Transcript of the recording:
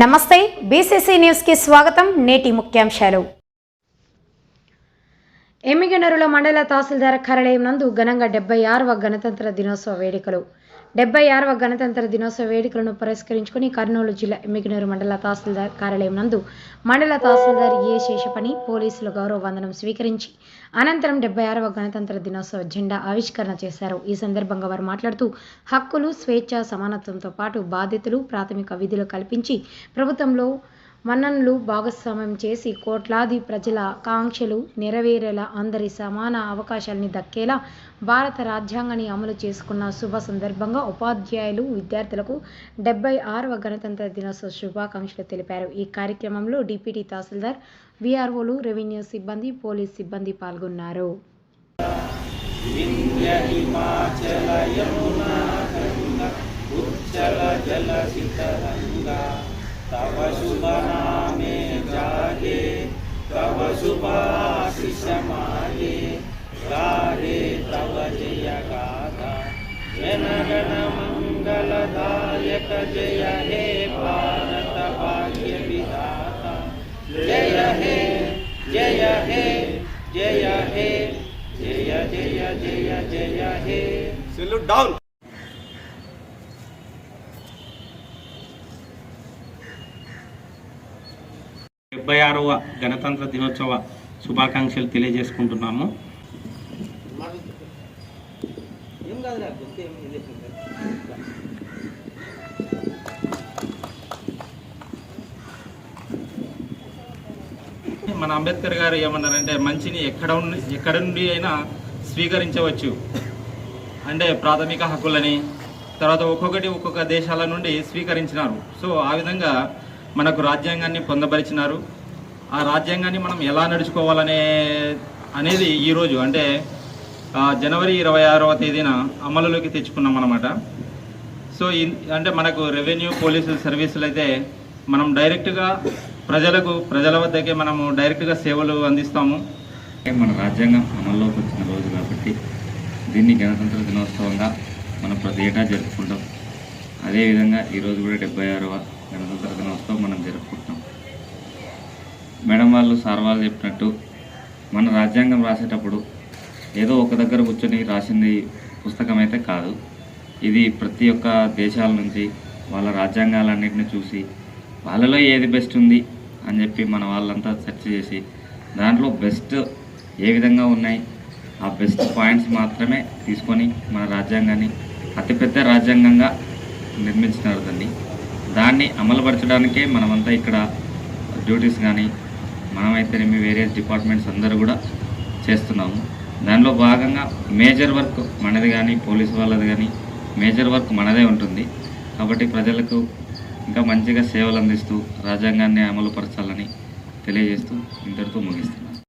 నమస్తే బీసీసీ న్యూస్కి స్వాగతం నేటి ముఖ్యాంశాలు. ఎమ్మిగనరుల మండల తహసీల్దార్ కార్యాలయం నందు ఘనంగా డెబ్బై ఆరవ గణతంత్ర దినోత్సవ వేడుకలు. డెబ్బై ఆరవ గణతంత్ర దినోత్సవ వేడుకలను పురస్కరించుకుని కర్నూలు జిల్లా ఎమ్మిగనూరు మండల తహసీల్దార్ కార్యాలయం నందు మండల తహసీల్దార్ ఏ శేషపని పోలీసులు గౌరవ వందనం స్వీకరించి అనంతరం డెబ్బై ఆరవ గణతంత్ర దినోత్సవ జెండా ఆవిష్కరణ చేశారు. ఈ సందర్భంగా వారు మాట్లాడుతూ హక్కులు స్వేచ్ఛ సమానత్వంతో పాటు బాధ్యతలు ప్రాథమిక విధులు కల్పించి ప్రభుత్వంలో మన్ననలు భాగస్వామ్యం చేసి కోట్లాది ప్రజల కాంక్షలు నెరవేరేలా అందరి సమాన అవకాశాలని దక్కేలా భారత రాజ్యాంగాన్ని అమలు చేసుకున్న శుభ సందర్భంగా ఉపాధ్యాయులు విద్యార్థులకు డెబ్బై ఆరవ గణతంత్ర దినోత్సవ శుభాకాంక్షలు తెలిపారు. ఈ కార్యక్రమంలో డిప్యూటీ తహసీల్దార్ విఆర్ఓలు రెవెన్యూ సిబ్బంది పోలీస్ సిబ్బంది పాల్గొన్నారు. तव शुभ नामे जागे तव शुभाशिष मागे गारे तव जय गाथा जनगण मंगलदायक जय हे भारत भाग्य विधाता जय हे जय हे जय हे, जय जय जय जय हे। Salute down. డెబ్బై ఆరవ గణతంత్ర దినోత్సవ శుభాకాంక్షలు తెలియజేసుకుంటున్నాము. మన అంబేద్కర్ గారు ఏమన్నారంటే మంచిని ఎక్కడ ఉండి ఎక్కడ నుండి అయినా స్వీకరించవచ్చు. అంటే ప్రాథమిక హక్కులని తర్వాత ఒక్కొక్కటి ఒక్కొక్క దేశాల నుండి స్వీకరించినారు. సో ఆ విధంగా మనకు రాజ్యాంగాన్ని పొందపరిచినారు ఆ రాజ్యాంగాన్ని మనం ఎలా నడుచుకోవాలనే అనేది ఈరోజు అంటే జనవరి ఇరవై ఆరవ తేదీన అమలులోకి తెచ్చుకున్నాం అనమాట సో అంటే మనకు రెవెన్యూ పోలీసు సర్వీసులు అయితే మనం డైరెక్ట్గా ప్రజలకు ప్రజల వద్దకే మనము డైరెక్ట్గా సేవలు అందిస్తాము. మన రాజ్యాంగం అమల్లోకి వచ్చిన రోజు కాబట్టి దీన్ని గణతంత్ర దినోత్సవంగా మనం ప్రతి ఏటా జరుపుకుంటాం. అదేవిధంగా ఈరోజు కూడా డెబ్బై ఆరవ గణతంత్ర దినోత్సవం మనం జరుపుకుంటాం. మేడం వాళ్ళు సార్ వాళ్ళు చెప్పినట్టు మన రాజ్యాంగం రాసేటప్పుడు ఏదో ఒక దగ్గర కూర్చొని రాసింది పుస్తకం అయితే కాదు. ఇది ప్రతి ఒక్క దేశాల నుంచి వాళ్ళ రాజ్యాంగాలన్నింటినీ చూసి వాళ్ళలో ఏది బెస్ట్ ఉంది అని చెప్పి మన వాళ్ళంతా సెర్చ్ చేసి దాంట్లో బెస్ట్ ఏ విధంగా ఉన్నాయి ఆ బెస్ట్ పాయింట్స్ మాత్రమే తీసుకొని మన రాజ్యాంగాన్ని అతిపెద్ద రాజ్యాంగంగా నిర్మించినారు దాన్ని. దాన్ని అమలుపరచడానికే మనమంతా ఇక్కడ డ్యూటీస్ కానీ మనమైతేనేమి వేరే డిపార్ట్మెంట్స్ అందరూ కూడా చేస్తున్నాము. దానిలో భాగంగా మేజర్ వర్క్ మనది కానీ పోలీస్ వాళ్ళది కానీ మేజర్ వర్క్ మనదే ఉంటుంది. కాబట్టి ప్రజలకు ఇంకా మంచిగా సేవలు అందిస్తూ రాజ్యాంగాన్ని అమలుపరచాలని తెలియజేస్తూ ఇంతటితో ముగిస్తున్నాను.